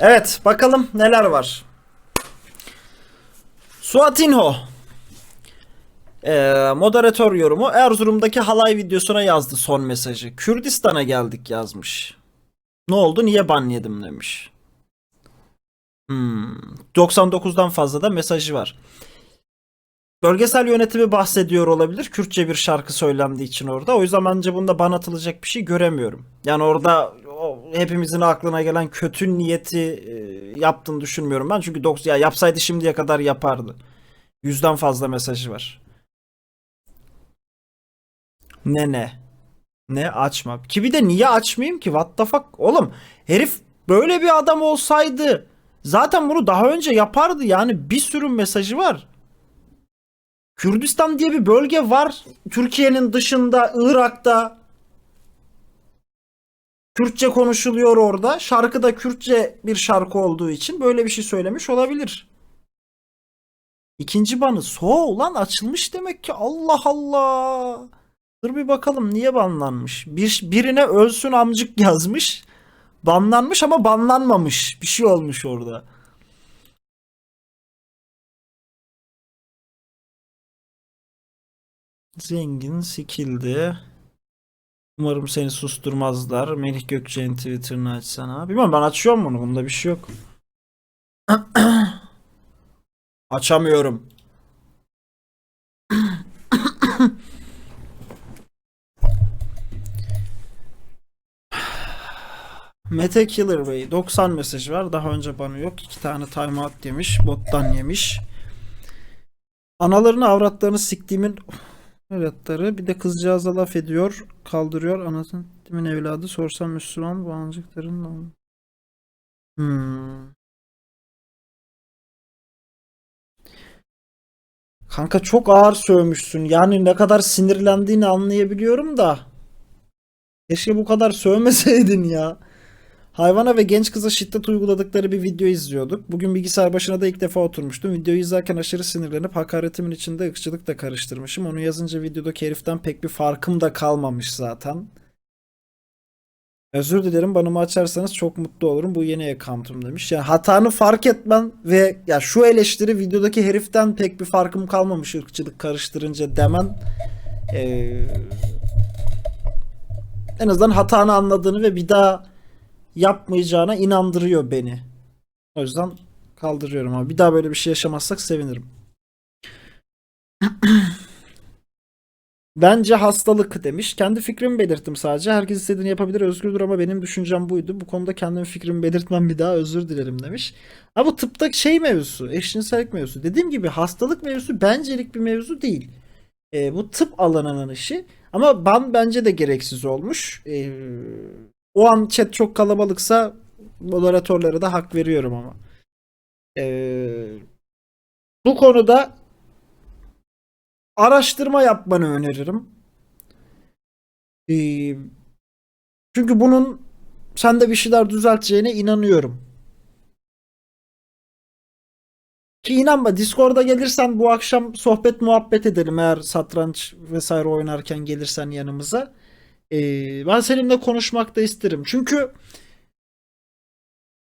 Evet bakalım neler var. Suatinho. Ee, moderatör yorumu Erzurum'daki halay videosuna yazdı son mesajı. Kürdistan'a geldik yazmış. Ne oldu niye ban yedim demiş. Hmm, 99'dan fazla da mesajı var. Bölgesel yönetimi bahsediyor olabilir. Kürtçe bir şarkı söylendiği için orada. O yüzden bence bunda ban atılacak bir şey göremiyorum. Yani orada hepimizin aklına gelen kötü niyeti e, yaptığını düşünmüyorum ben. Çünkü 90 ya yapsaydı şimdiye kadar yapardı. Yüzden fazla mesajı var. Ne ne? Ne açma. Ki bir de niye açmayayım ki? What the fuck? Oğlum herif böyle bir adam olsaydı zaten bunu daha önce yapardı. Yani bir sürü mesajı var. Kürdistan diye bir bölge var. Türkiye'nin dışında, Irak'ta. Kürtçe konuşuluyor orada. Şarkı da Kürtçe bir şarkı olduğu için böyle bir şey söylemiş olabilir. İkinci banı so lan açılmış demek ki. Allah Allah. Dur bir bakalım niye banlanmış. Bir, birine ölsün amcık yazmış. Banlanmış ama banlanmamış. Bir şey olmuş orada. Zengin sikildi. Umarım seni susturmazlar. Melih Gökçe'nin Twitter'ını açsana. Bilmem ben açıyorum bunu. Bunda bir şey yok. Açamıyorum. Mete Killer Bey 90 mesaj var. Daha önce bana yok. İki tane timeout yemiş. Bottan yemiş. Analarını avratlarını siktiğimin evlatları bir de kızcağıza laf ediyor. Kaldırıyor. Anasının kimin evladı sorsam Müslüman bu ancıkların Hmm. Kanka çok ağır sövmüşsün. Yani ne kadar sinirlendiğini anlayabiliyorum da. Keşke bu kadar sövmeseydin ya. Hayvana ve genç kıza şiddet uyguladıkları bir video izliyorduk. Bugün bilgisayar başına da ilk defa oturmuştum. Videoyu izlerken aşırı sinirlenip hakaretimin içinde ırkçılık da karıştırmışım. Onu yazınca videodaki heriften pek bir farkım da kalmamış zaten. Özür dilerim banımı açarsanız çok mutlu olurum. Bu yeni account'um demiş. Yani hatanı fark etmen ve ya şu eleştiri videodaki heriften pek bir farkım kalmamış ırkçılık karıştırınca demen eee, en azından hatanı anladığını ve bir daha yapmayacağına inandırıyor beni. O yüzden kaldırıyorum ama bir daha böyle bir şey yaşamazsak sevinirim. Bence hastalık demiş. Kendi fikrimi belirttim sadece. Herkes istediğini yapabilir, özgürdür ama benim düşüncem buydu. Bu konuda kendim fikrimi belirtmem bir daha özür dilerim demiş. Ama bu tıpta şey mevzusu, eşcinsellik mevzusu. Dediğim gibi hastalık mevzusu bencelik bir mevzu değil. Ee, bu tıp alanının işi. Ama ban bence de gereksiz olmuş. Ee, o an chat çok kalabalıksa moderatörlere de hak veriyorum ama. Ee, bu konuda araştırma yapmanı öneririm. Ee, çünkü bunun sende bir şeyler düzelteceğine inanıyorum. Ki inanma Discord'a gelirsen bu akşam sohbet muhabbet edelim eğer satranç vesaire oynarken gelirsen yanımıza. Ee, ben seninle konuşmak da isterim. Çünkü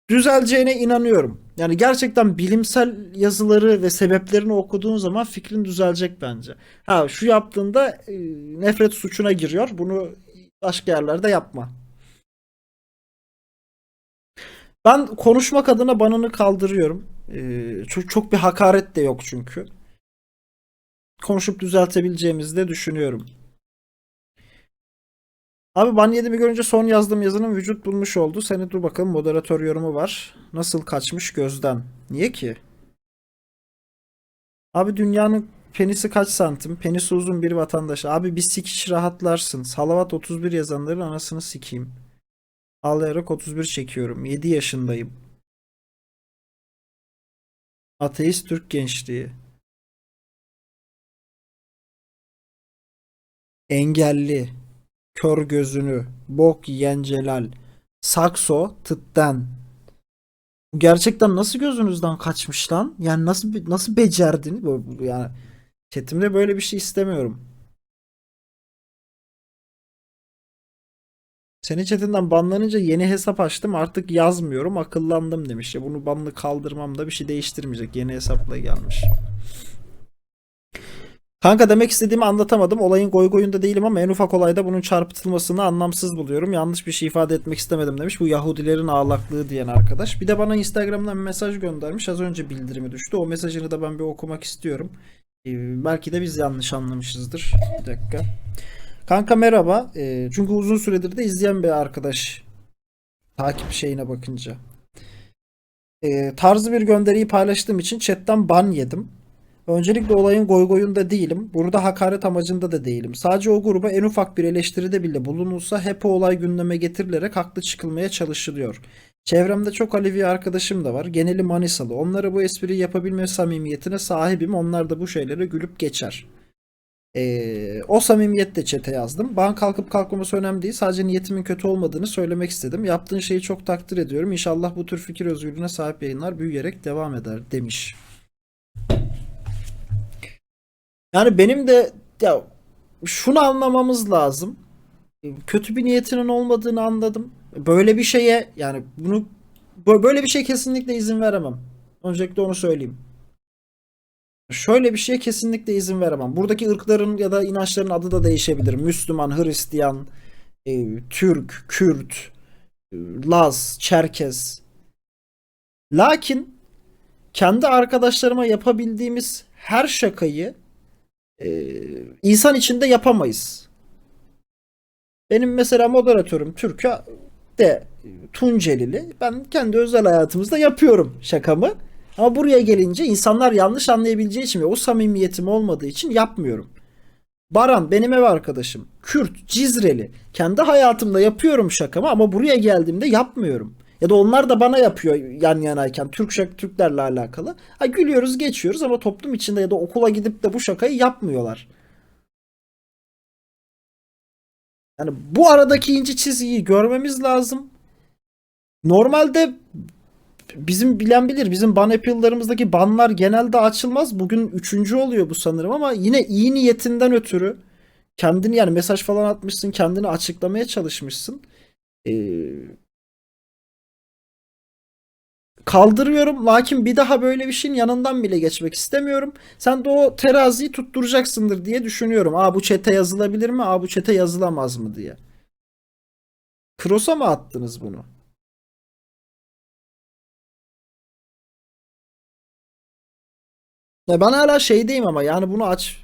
düzeleceğine inanıyorum. Yani gerçekten bilimsel yazıları ve sebeplerini okuduğun zaman fikrin düzelecek bence. Ha şu yaptığında e, nefret suçuna giriyor. Bunu başka yerlerde yapma. Ben konuşmak adına banını kaldırıyorum. Ee, çok, çok bir hakaret de yok çünkü. Konuşup düzeltebileceğimizi de düşünüyorum. Abi ban yedimi görünce son yazdığım yazının vücut bulmuş oldu. Seni dur bakalım moderatör yorumu var. Nasıl kaçmış gözden? Niye ki? Abi dünyanın penisi kaç santim? Penisi uzun bir vatandaş. Abi bir sikiş rahatlarsın. Salavat 31 yazanların anasını sikeyim. Ağlayarak 31 çekiyorum. 7 yaşındayım. Ateist Türk gençliği. Engelli. Kör gözünü. Bok yiyen Celal. Sakso tıtten. Gerçekten nasıl gözünüzden kaçmış lan? Yani nasıl nasıl becerdin? Yani chatimde böyle bir şey istemiyorum. Senin chatinden banlanınca yeni hesap açtım artık yazmıyorum akıllandım demiş. Ya bunu banlı kaldırmam da bir şey değiştirmeyecek. Yeni hesapla gelmiş. Kanka demek istediğimi anlatamadım. Olayın goy goyunda değilim ama en ufak olayda bunun çarpıtılmasını anlamsız buluyorum. Yanlış bir şey ifade etmek istemedim demiş. Bu Yahudilerin ağlaklığı diyen arkadaş. Bir de bana Instagram'dan bir mesaj göndermiş. Az önce bildirimi düştü. O mesajını da ben bir okumak istiyorum. Ee, belki de biz yanlış anlamışızdır. Bir dakika. Kanka merhaba. Ee, çünkü uzun süredir de izleyen bir arkadaş. Takip şeyine bakınca. Ee, tarzı bir gönderiyi paylaştığım için chatten ban yedim. Öncelikle olayın goy goyunda değilim. Burada hakaret amacında da değilim. Sadece o gruba en ufak bir eleştiride bile bulunulsa hep o olay gündeme getirilerek haklı çıkılmaya çalışılıyor. Çevremde çok Alevi arkadaşım da var. Geneli Manisalı. Onlara bu espriyi yapabilme samimiyetine sahibim. Onlar da bu şeylere gülüp geçer. Ee, o samimiyetle çete yazdım. Ban kalkıp kalkmaması önemli değil. Sadece niyetimin kötü olmadığını söylemek istedim. Yaptığın şeyi çok takdir ediyorum. İnşallah bu tür fikir özgürlüğüne sahip yayınlar büyüyerek devam eder demiş. Yani benim de ya şunu anlamamız lazım. Kötü bir niyetinin olmadığını anladım. Böyle bir şeye yani bunu bö- böyle bir şey kesinlikle izin veremem. Öncelikle onu söyleyeyim. Şöyle bir şeye kesinlikle izin veremem. Buradaki ırkların ya da inançların adı da değişebilir. Müslüman, Hristiyan, e, Türk, Kürt, e, Laz, Çerkez. Lakin kendi arkadaşlarıma yapabildiğimiz her şakayı e, insan içinde yapamayız. Benim mesela moderatörüm Türk'ü de Tuncelili. Ben kendi özel hayatımızda yapıyorum şakamı. Ama buraya gelince insanlar yanlış anlayabileceği için ve o samimiyetim olmadığı için yapmıyorum. Baran benim ev arkadaşım. Kürt, Cizreli. Kendi hayatımda yapıyorum şakamı ama buraya geldiğimde yapmıyorum. Ya da onlar da bana yapıyor yan yanayken Türk şak Türklerle alakalı. Ha gülüyoruz, geçiyoruz ama toplum içinde ya da okula gidip de bu şakayı yapmıyorlar. Yani bu aradaki ince çizgiyi görmemiz lazım. Normalde bizim bilen bilir. Bizim ban appeal'larımızdaki banlar genelde açılmaz. Bugün üçüncü oluyor bu sanırım ama yine iyi niyetinden ötürü kendini yani mesaj falan atmışsın, kendini açıklamaya çalışmışsın. Ee, kaldırıyorum. Lakin bir daha böyle bir şeyin yanından bile geçmek istemiyorum. Sen de o teraziyi tutturacaksındır diye düşünüyorum. Aa bu çete yazılabilir mi? Aa bu çete yazılamaz mı diye. Cross'a mı attınız bunu? Ya ben hala şeydeyim ama yani bunu aç.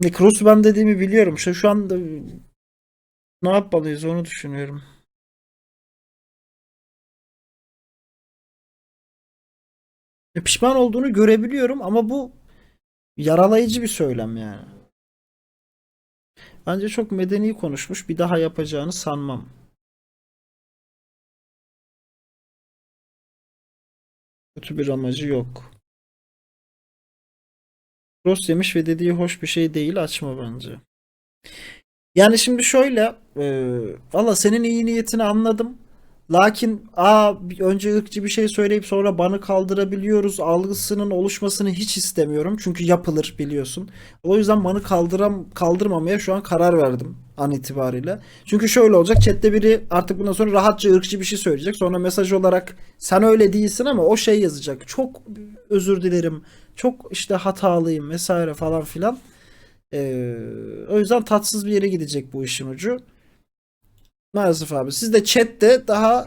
Ne cross ben dediğimi biliyorum. Şu, şu anda ne yapmalıyız onu düşünüyorum. Ya Pişman olduğunu görebiliyorum ama bu yaralayıcı bir söylem yani. Bence çok medeni konuşmuş. Bir daha yapacağını sanmam. Kötü bir amacı yok. Ross yemiş ve dediği hoş bir şey değil. Açma bence. Yani şimdi şöyle e, valla senin iyi niyetini anladım. Lakin bir- önce ırkçı bir şey söyleyip sonra banı kaldırabiliyoruz algısının oluşmasını hiç istemiyorum. Çünkü yapılır biliyorsun. O yüzden banı kaldıram kaldırmamaya şu an karar verdim an itibariyle. Çünkü şöyle olacak. Chat'te biri artık bundan sonra rahatça ırkçı bir şey söyleyecek. Sonra mesaj olarak sen öyle değilsin ama o şey yazacak. Çok özür dilerim. Çok işte hatalıyım vesaire falan filan. Ee, o yüzden tatsız bir yere gidecek bu işin ucu. Maalesef abi. Siz de chatte daha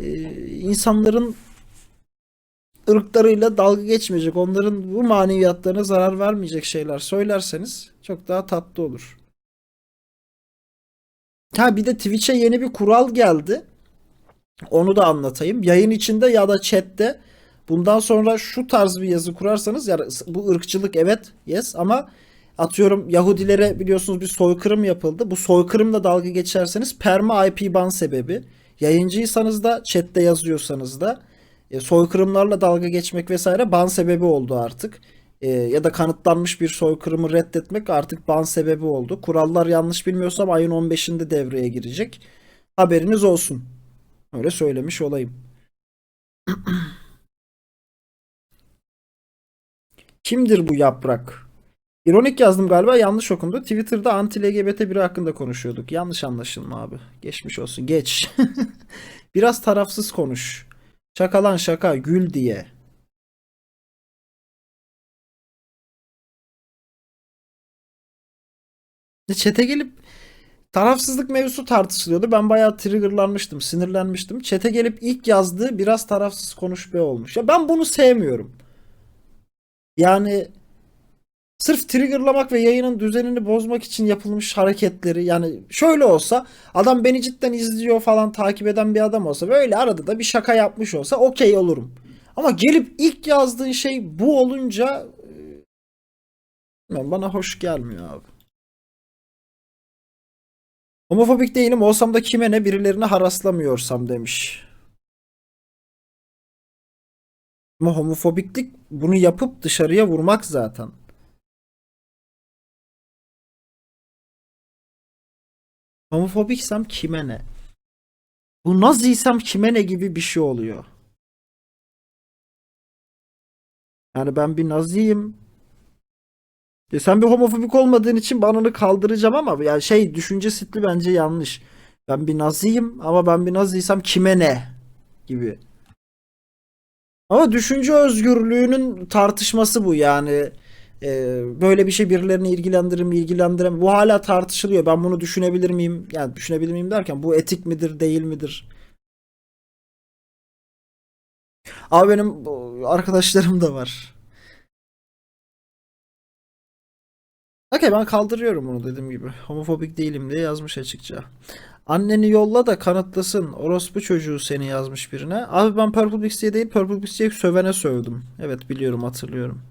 e, insanların ırklarıyla dalga geçmeyecek, onların bu maneviyatlarına zarar vermeyecek şeyler söylerseniz çok daha tatlı olur. Ha bir de Twitch'e yeni bir kural geldi. Onu da anlatayım. Yayın içinde ya da chatte bundan sonra şu tarz bir yazı kurarsanız yani bu ırkçılık evet yes ama atıyorum Yahudilere biliyorsunuz bir soykırım yapıldı. Bu soykırımla dalga geçerseniz perma IP ban sebebi. Yayıncıysanız da chatte yazıyorsanız da e, soykırımlarla dalga geçmek vesaire ban sebebi oldu artık. E, ya da kanıtlanmış bir soykırımı reddetmek artık ban sebebi oldu. Kurallar yanlış bilmiyorsam ayın 15'inde devreye girecek. Haberiniz olsun. Öyle söylemiş olayım. Kimdir bu yaprak? İronik yazdım galiba yanlış okundu. Twitter'da anti-LGBT biri hakkında konuşuyorduk. Yanlış anlaşılma abi. Geçmiş olsun. Geç. Biraz tarafsız konuş. Şakalan şaka gül diye. Çete gelip tarafsızlık mevzusu tartışılıyordu. Ben bayağı triggerlanmıştım, sinirlenmiştim. Çete gelip ilk yazdığı biraz tarafsız konuş be olmuş. Ya ben bunu sevmiyorum. Yani sırf triggerlamak ve yayının düzenini bozmak için yapılmış hareketleri yani şöyle olsa adam beni cidden izliyor falan takip eden bir adam olsa böyle arada da bir şaka yapmış olsa okey olurum. Ama gelip ilk yazdığın şey bu olunca e, bana hoş gelmiyor abi. Homofobik değilim olsam da kime ne birilerini haraslamıyorsam demiş. Ama homofobiklik bunu yapıp dışarıya vurmak zaten. Homofobiksem kime ne? Bu naziysem kime ne gibi bir şey oluyor. Yani ben bir naziyim. E sen bir homofobik olmadığın için ben onu kaldıracağım ama yani şey düşünce sitli bence yanlış. Ben bir naziyim ama ben bir naziysem kime ne gibi. Ama düşünce özgürlüğünün tartışması bu yani. Ee, böyle bir şey birilerini ilgilendirir mi ilgilendiremez Bu hala tartışılıyor. Ben bunu düşünebilir miyim? Yani düşünebilir miyim derken bu etik midir değil midir? Abi benim arkadaşlarım da var. Okey ben kaldırıyorum bunu dediğim gibi. Homofobik değilim diye yazmış açıkça. Anneni yolla da kanıtlasın. Orospu çocuğu seni yazmış birine. Abi ben Purple Pixie'ye değil Purple Pixie'ye sövene sövdüm. Evet biliyorum hatırlıyorum.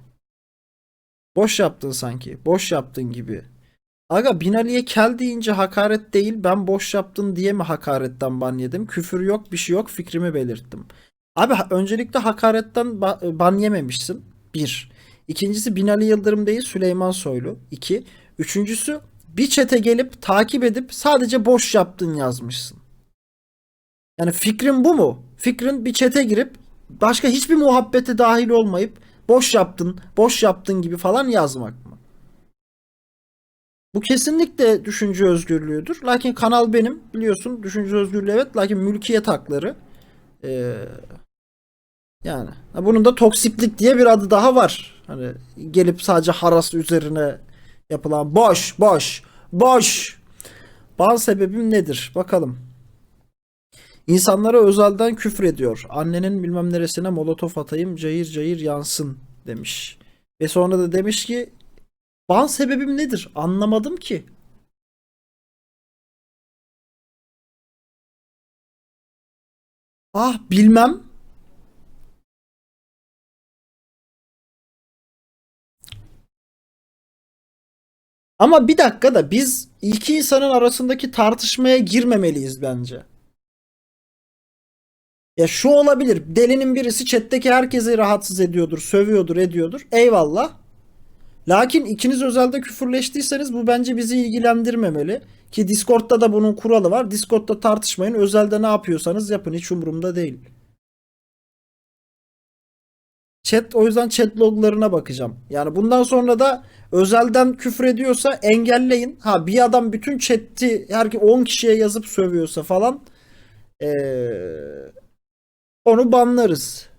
Boş yaptın sanki. Boş yaptın gibi. Aga Binali'ye kel deyince hakaret değil ben boş yaptın diye mi hakaretten ban yedim? Küfür yok bir şey yok fikrimi belirttim. Abi öncelikle hakaretten ba- ban yememişsin. Bir. İkincisi Binali Yıldırım değil Süleyman Soylu. İki. Üçüncüsü bir çete gelip takip edip sadece boş yaptın yazmışsın. Yani fikrin bu mu? Fikrin bir çete girip başka hiçbir muhabbete dahil olmayıp boş yaptın, boş yaptın gibi falan yazmak mı? Bu kesinlikle düşünce özgürlüğüdür. Lakin kanal benim biliyorsun düşünce özgürlüğü evet lakin mülkiyet hakları ee, yani bunun da toksiklik diye bir adı daha var. Hani gelip sadece haras üzerine yapılan boş boş boş Ban sebebim nedir? Bakalım. İnsanlara özelden küfür ediyor. Annenin bilmem neresine molotof atayım cayır cayır yansın demiş. Ve sonra da demiş ki ban sebebim nedir? Anlamadım ki. Ah bilmem. Ama bir dakika da biz iki insanın arasındaki tartışmaya girmemeliyiz bence. Ya şu olabilir. Delinin birisi chat'teki herkesi rahatsız ediyordur, sövüyordur, ediyordur. Eyvallah. Lakin ikiniz özelde küfürleştiyseniz bu bence bizi ilgilendirmemeli. Ki Discord'da da bunun kuralı var. Discord'da tartışmayın. Özelde ne yapıyorsanız yapın. Hiç umurumda değil. Chat o yüzden chat loglarına bakacağım. Yani bundan sonra da özelden küfür ediyorsa engelleyin. Ha bir adam bütün chat'i her 10 kişiye yazıp sövüyorsa falan ee, onu banlarız.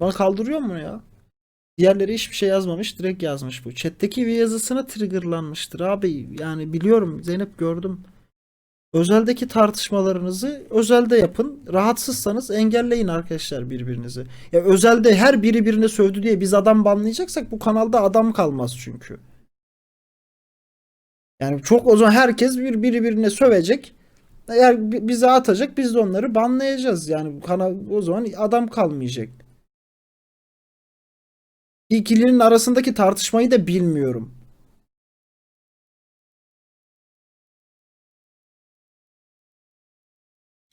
Bana kaldırıyor mu ya? Diğerleri hiçbir şey yazmamış, direkt yazmış bu. Chat'teki bir yazısına triggerlanmıştır abi. Yani biliyorum Zeynep gördüm. Özeldeki tartışmalarınızı özelde yapın. Rahatsızsanız engelleyin arkadaşlar birbirinizi. Ya özelde her biri birine sövdü diye biz adam banlayacaksak bu kanalda adam kalmaz çünkü. Yani çok o zaman herkes bir biri birine sövecek. Eğer bi- bize atacak biz de onları banlayacağız. Yani kanal o zaman adam kalmayacak. İkilinin arasındaki tartışmayı da bilmiyorum.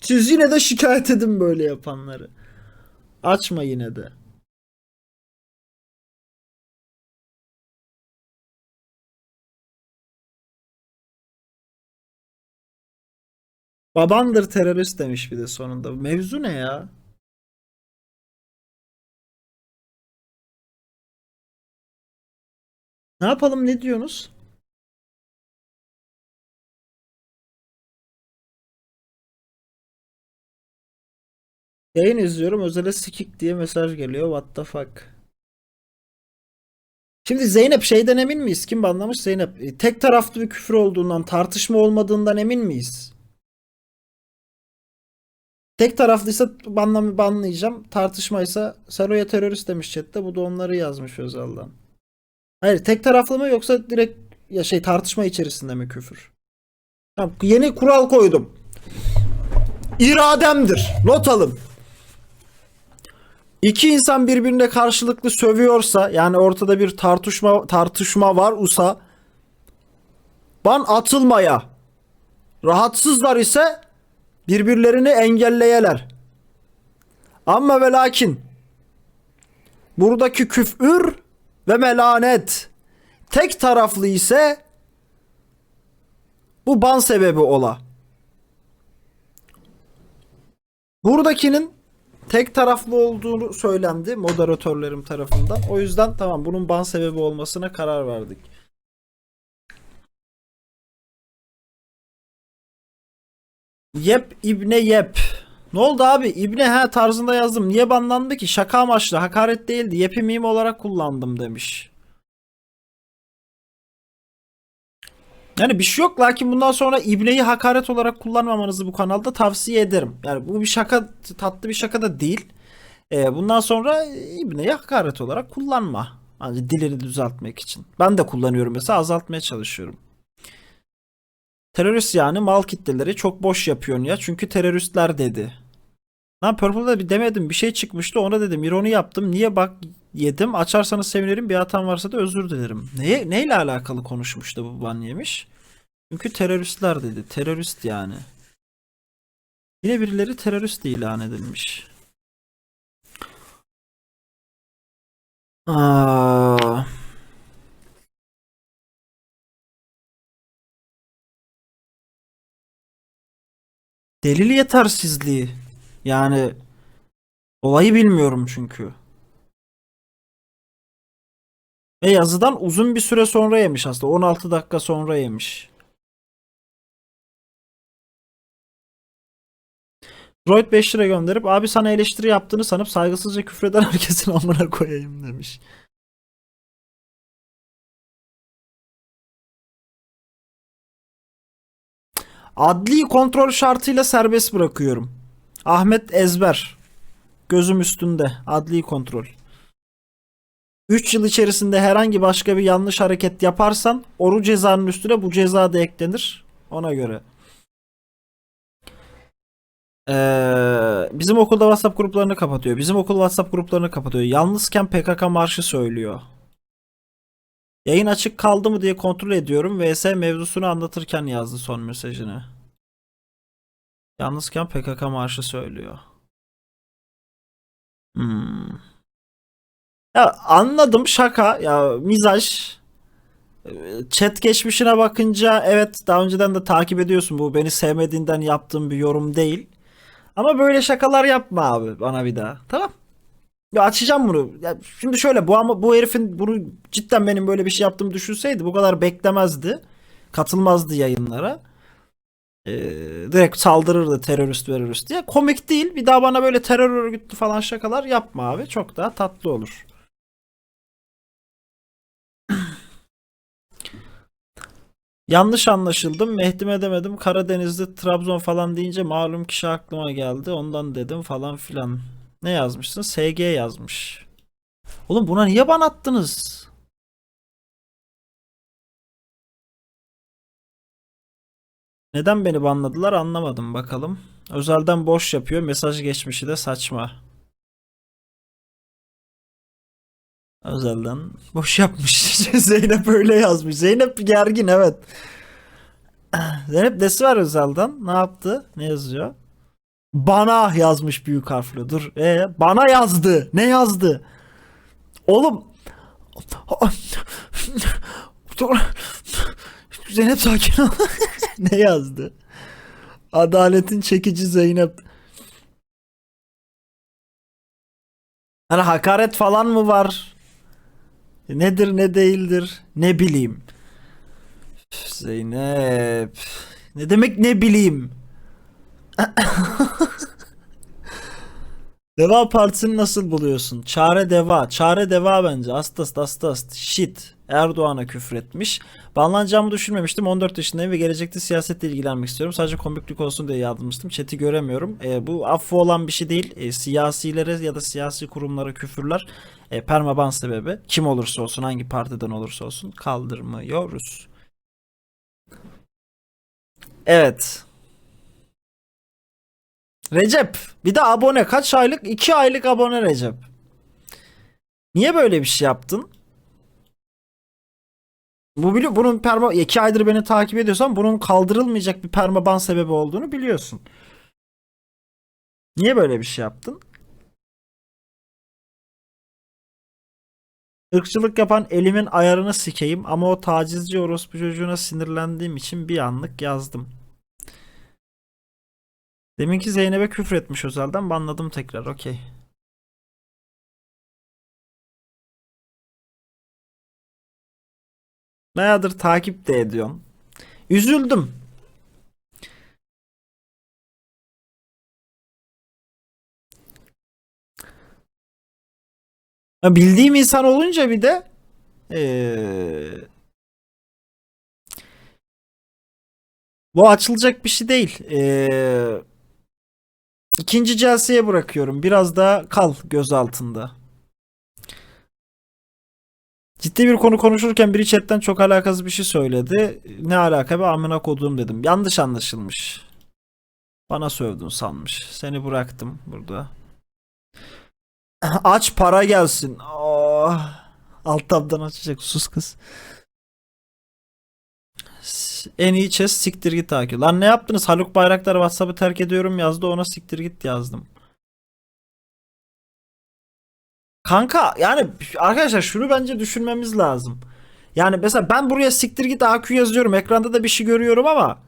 Siz yine de şikayet edin böyle yapanları. Açma yine de. Babandır terörist demiş bir de sonunda. Mevzu ne ya? Ne yapalım ne diyorsunuz? Yayın izliyorum özele sikik diye mesaj geliyor. What the fuck? Şimdi Zeynep şeyden emin miyiz? Kim banlamış Zeynep? E, Tek taraflı bir küfür olduğundan, tartışma olmadığından emin miyiz? Tek taraflıysa banla banlayacağım. Tartışmaysa Sero'ya terörist demiş chatte. Bu da onları yazmış Özal'dan. Hayır tek taraflı mı yoksa direkt ya şey tartışma içerisinde mi küfür? Tamam, yeni kural koydum. İrademdir. Not alın. İki insan birbirine karşılıklı sövüyorsa yani ortada bir tartışma tartışma var usa ban atılmaya rahatsızlar ise birbirlerini engelleyeler. Ama ve lakin buradaki küfür ve melanet tek taraflı ise bu ban sebebi ola. Buradakinin tek taraflı olduğunu söylendi moderatörlerim tarafından. O yüzden tamam bunun ban sebebi olmasına karar verdik. Yep İbne Yep. Ne oldu abi? İbne ha tarzında yazdım. Niye banlandı ki? Şaka amaçlı. Hakaret değildi. Yep'i meme olarak kullandım demiş. Yani bir şey yok lakin bundan sonra İbne'yi hakaret olarak kullanmamanızı bu kanalda tavsiye ederim. Yani bu bir şaka tatlı bir şaka da değil. Ee, bundan sonra İbne'yi hakaret olarak kullanma. Hani dilini düzeltmek için. Ben de kullanıyorum mesela azaltmaya çalışıyorum. Terörist yani mal kitleleri çok boş yapıyorsun ya. Çünkü teröristler dedi. Lan Purple'da bir demedim bir şey çıkmıştı ona dedim ironi yaptım. Niye bak yedim açarsanız sevinirim bir hatam varsa da özür dilerim. Neye, neyle alakalı konuşmuştu bu ban yemiş? Çünkü teröristler dedi. Terörist yani. Yine birileri terörist ilan edilmiş. Aa. Delil yetersizliği. Yani olayı bilmiyorum çünkü. Ve yazıdan uzun bir süre sonra yemiş aslında. 16 dakika sonra yemiş. Droid 5 lira gönderip abi sana eleştiri yaptığını sanıp saygısızca küfreden herkesin amına koyayım demiş. Adli kontrol şartıyla serbest bırakıyorum. Ahmet Ezber. Gözüm üstünde. Adli kontrol. 3 yıl içerisinde herhangi başka bir yanlış hareket yaparsan oru cezanın üstüne bu ceza da eklenir. Ona göre. Ee, bizim okulda WhatsApp gruplarını kapatıyor. Bizim okul WhatsApp gruplarını kapatıyor. Yalnızken PKK marşı söylüyor. Yayın açık kaldı mı diye kontrol ediyorum. VS mevzusunu anlatırken yazdı son mesajını. Yalnızken PKK marşı söylüyor. Hmm. Ya anladım şaka ya mizaj. Ee, Chat geçmişine bakınca evet daha önceden de takip ediyorsun bu beni sevmediğinden yaptığım bir yorum değil. Ama böyle şakalar yapma abi bana bir daha. Tamam. Ya açacağım bunu. Ya şimdi şöyle bu ama bu herifin bunu cidden benim böyle bir şey yaptığımı düşünseydi bu kadar beklemezdi. Katılmazdı yayınlara. Ee, direkt saldırırdı terörist terörist diye. Komik değil. Bir daha bana böyle terör örgütlü falan şakalar yapma abi. Çok daha tatlı olur. Yanlış anlaşıldım. Mehdi'me demedim. Karadeniz'de Trabzon falan deyince malum kişi aklıma geldi. Ondan dedim falan filan. Ne yazmışsın? SG yazmış. Oğlum buna niye ban attınız? Neden beni banladılar anlamadım bakalım. Özelden boş yapıyor. Mesaj geçmişi de saçma. Özelden boş yapmış. Zeynep öyle yazmış. Zeynep gergin evet. Zeynep desi var Özel'den. Ne yaptı? Ne yazıyor? Bana yazmış büyük harfle. Dur. E, bana yazdı. Ne yazdı? Oğlum. Zeynep sakin ol. ne yazdı? Adaletin çekici Zeynep. Hani hakaret falan mı var? Nedir ne değildir? Ne bileyim. Zeynep. Ne demek ne bileyim? Deva Partisi'ni nasıl buluyorsun? Çare Deva. Çare Deva bence. Astast astast. Shit. Erdoğan'a küfür etmiş. Banlanacağımı düşünmemiştim. 14 yaşındayım ve gelecekte siyasetle ilgilenmek istiyorum. Sadece komiklik olsun diye yazmıştım. Chat'i göremiyorum. E, bu affı olan bir şey değil. E, siyasilere ya da siyasi kurumlara küfürler e, permaban sebebi. Kim olursa olsun, hangi partiden olursa olsun kaldırmıyoruz. Evet. Recep. Bir de abone. Kaç aylık? 2 aylık abone Recep. Niye böyle bir şey yaptın? Bu bili bunun perma 2 aydır beni takip ediyorsan bunun kaldırılmayacak bir permaban sebebi olduğunu biliyorsun. Niye böyle bir şey yaptın? Irkçılık yapan elimin ayarını sikeyim ama o tacizci orospu çocuğuna sinirlendiğim için bir anlık yazdım. Deminki Zeynep'e küfür etmiş özelden banladım tekrar okey. Bayağıdır takip de ediyorum. Üzüldüm. Bildiğim insan olunca bir de eee, bu açılacak bir şey değil. Eee ikinci celseye bırakıyorum. Biraz daha kal göz altında. Ciddi bir konu konuşurken biri chatten çok alakasız bir şey söyledi. Ne alaka be amına koduğum dedim. Yanlış anlaşılmış. Bana sövdün sanmış. Seni bıraktım burada. Aç para gelsin. Oh. Alt tabdan açacak. Sus kız. En iyi chess siktir git takip. Lan ne yaptınız? Haluk Bayraktar WhatsApp'ı terk ediyorum yazdı. Ona siktir git yazdım. Kanka yani arkadaşlar şunu bence düşünmemiz lazım. Yani mesela ben buraya siktir git AQ yazıyorum. Ekranda da bir şey görüyorum ama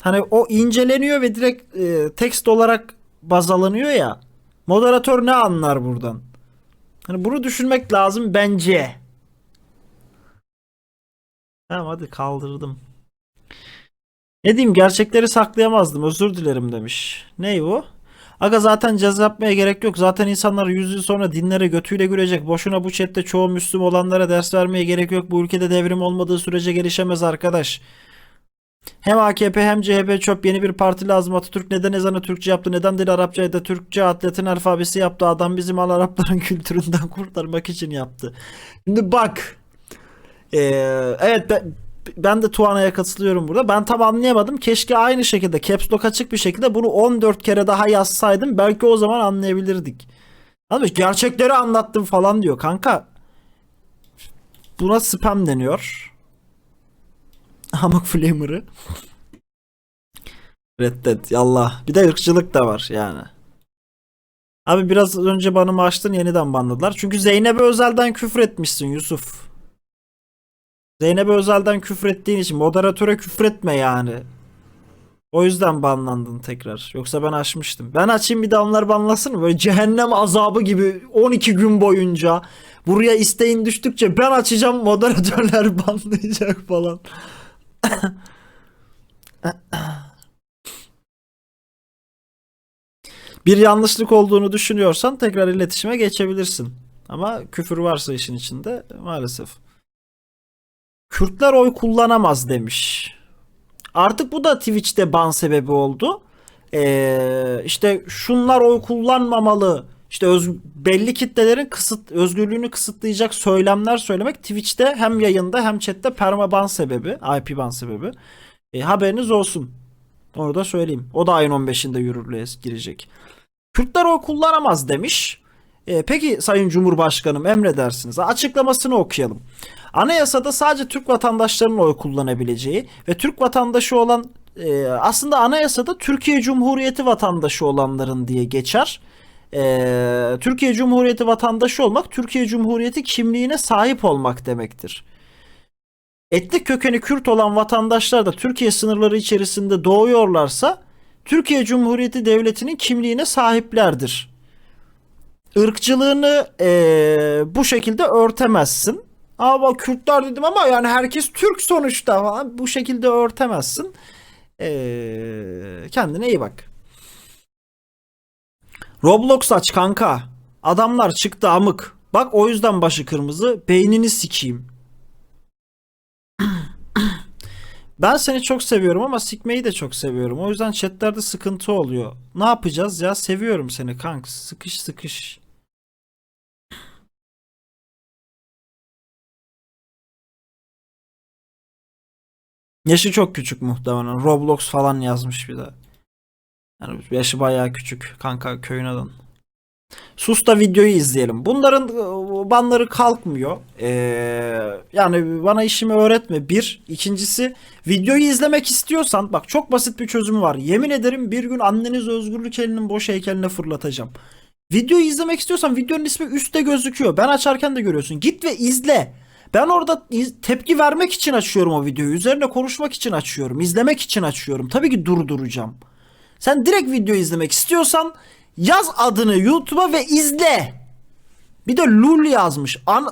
hani o inceleniyor ve direkt e, tekst olarak baz alınıyor ya. Moderatör ne anlar buradan? Hani bunu düşünmek lazım bence. Tamam hadi kaldırdım. Ne diyeyim gerçekleri saklayamazdım özür dilerim demiş. Ney bu? Aga zaten ceza yapmaya gerek yok. Zaten insanlar 100 yıl sonra dinlere götüyle gülecek. Boşuna bu chatte çoğu Müslüm olanlara ders vermeye gerek yok. Bu ülkede devrim olmadığı sürece gelişemez arkadaş. Hem AKP hem CHP çöp yeni bir parti lazım. Atatürk neden ezanı Türkçe yaptı? Neden dil Arapça da Türkçe atletin alfabesi yaptı? Adam bizim al Arapların kültüründen kurtarmak için yaptı. Şimdi bak. Ee, evet ben, ben de Tuana'ya katılıyorum burada. Ben tam anlayamadım. Keşke aynı şekilde caps lock açık bir şekilde bunu 14 kere daha yazsaydım. Belki o zaman anlayabilirdik. Abi gerçekleri anlattım falan diyor. Kanka buna spam deniyor. Amok flamer'ı. Reddet yallah. Bir de ırkçılık da var yani. Abi biraz önce banımı açtın yeniden banladılar. Çünkü Zeynep'e özelden küfür etmişsin Yusuf. Zeynep'e özelden küfür ettiğin için moderatöre küfür etme yani. O yüzden banlandın tekrar. Yoksa ben açmıştım. Ben açayım bir de onlar banlasın mı? Böyle cehennem azabı gibi 12 gün boyunca buraya isteğin düştükçe ben açacağım moderatörler banlayacak falan. bir yanlışlık olduğunu düşünüyorsan tekrar iletişime geçebilirsin. Ama küfür varsa işin içinde maalesef. Kürtler oy kullanamaz demiş. Artık bu da Twitch'te ban sebebi oldu. Ee, işte şunlar oy kullanmamalı. İşte öz, belli kitlelerin kısıt özgürlüğünü kısıtlayacak söylemler söylemek Twitch'te hem yayında hem chatte permaban sebebi, IP ban sebebi. E, haberiniz olsun. Onu da söyleyeyim. O da ayın 15'inde yürürlüğe girecek. Kürtler oy kullanamaz demiş. E, peki Sayın Cumhurbaşkanım emredersiniz. Açıklamasını okuyalım. Anayasada sadece Türk vatandaşlarının oy kullanabileceği ve Türk vatandaşı olan e, aslında anayasada Türkiye Cumhuriyeti vatandaşı olanların diye geçer. E, Türkiye Cumhuriyeti vatandaşı olmak Türkiye Cumhuriyeti kimliğine sahip olmak demektir. Etnik kökeni Kürt olan vatandaşlar da Türkiye sınırları içerisinde doğuyorlarsa Türkiye Cumhuriyeti Devleti'nin kimliğine sahiplerdir. Irkçılığını eee, bu şekilde örtemezsin. Ama bak Kürtler dedim ama yani herkes Türk sonuçta falan. Bu şekilde örtemezsin. Eee, kendine iyi bak. Roblox aç kanka. Adamlar çıktı amık. Bak o yüzden başı kırmızı. Beynini sikeyim. Ben seni çok seviyorum ama sikmeyi de çok seviyorum. O yüzden chatlerde sıkıntı oluyor. Ne yapacağız ya? Seviyorum seni kanka. Sıkış sıkış. Yaşı çok küçük muhtemelen. Roblox falan yazmış bir de. Yani yaşı bayağı küçük. Kanka köyüne dön. Sus da videoyu izleyelim. Bunların e, banları kalkmıyor. Ee, yani bana işimi öğretme. Bir. İkincisi videoyu izlemek istiyorsan bak çok basit bir çözümü var. Yemin ederim bir gün anneniz özgürlük elinin boş heykeline fırlatacağım. Videoyu izlemek istiyorsan videonun ismi üstte gözüküyor. Ben açarken de görüyorsun. Git ve izle. Ben orada tepki vermek için açıyorum o videoyu. Üzerine konuşmak için açıyorum. izlemek için açıyorum. Tabii ki durduracağım. Sen direkt video izlemek istiyorsan yaz adını YouTube'a ve izle. Bir de Lul yazmış. An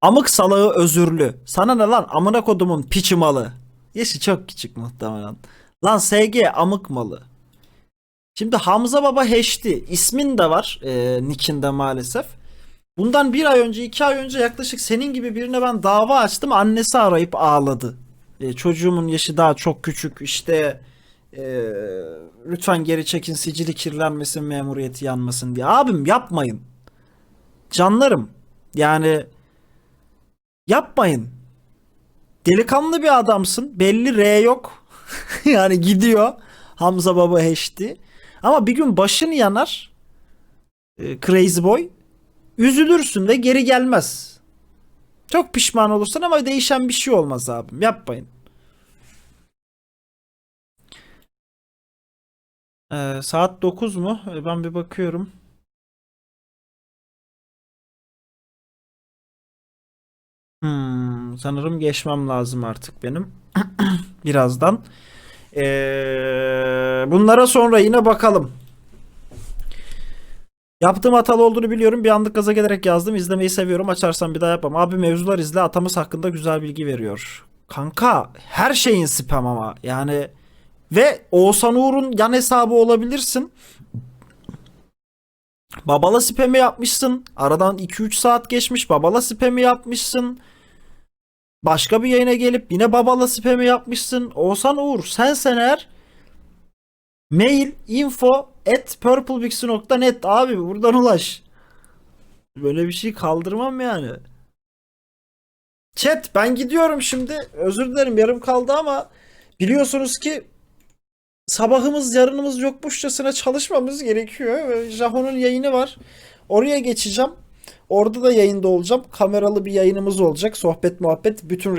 Amık salağı özürlü. Sana ne lan amına kodumun piçi malı. Yaşı çok küçük muhtemelen. Lan SG amık malı. Şimdi Hamza Baba Heşti ismin de var e, nickinde maalesef. Bundan bir ay önce iki ay önce yaklaşık senin gibi birine ben dava açtım annesi arayıp ağladı. E, çocuğumun yaşı daha çok küçük işte e, lütfen geri çekin sicili kirlenmesin memuriyeti yanmasın diye. Abim yapmayın. Canlarım yani yapmayın. Delikanlı bir adamsın belli R yok. yani gidiyor Hamza Baba Heşti. Ama bir gün başın yanar e, Crazy Boy üzülürsün ve geri gelmez. Çok pişman olursun ama değişen bir şey olmaz abim. Yapmayın. Ee, saat 9 mu? Ee, Ben bir bakıyorum. Hmm, sanırım geçmem lazım artık benim. Birazdan. Ee, bunlara sonra yine bakalım. Yaptığım hatalı olduğunu biliyorum. Bir anlık gaza gelerek yazdım. İzlemeyi seviyorum. Açarsam bir daha yapmam. Abi mevzular izle. Atamız hakkında güzel bilgi veriyor. Kanka her şeyin spam ama. Yani ve Oğuzhan Uğur'un yan hesabı olabilirsin. Babala spam'i yapmışsın. Aradan 2-3 saat geçmiş. Babala spam'i yapmışsın. Başka bir yayına gelip yine babala spam'i yapmışsın. Oğuzhan Uğur sensen eğer Mail info at purplebixi.net abi buradan ulaş. Böyle bir şey kaldırmam yani. Chat ben gidiyorum şimdi. Özür dilerim yarım kaldı ama biliyorsunuz ki sabahımız yarınımız yokmuşçasına çalışmamız gerekiyor. Jaho'nun yayını var. Oraya geçeceğim. Orada da yayında olacağım. Kameralı bir yayınımız olacak. Sohbet muhabbet bütün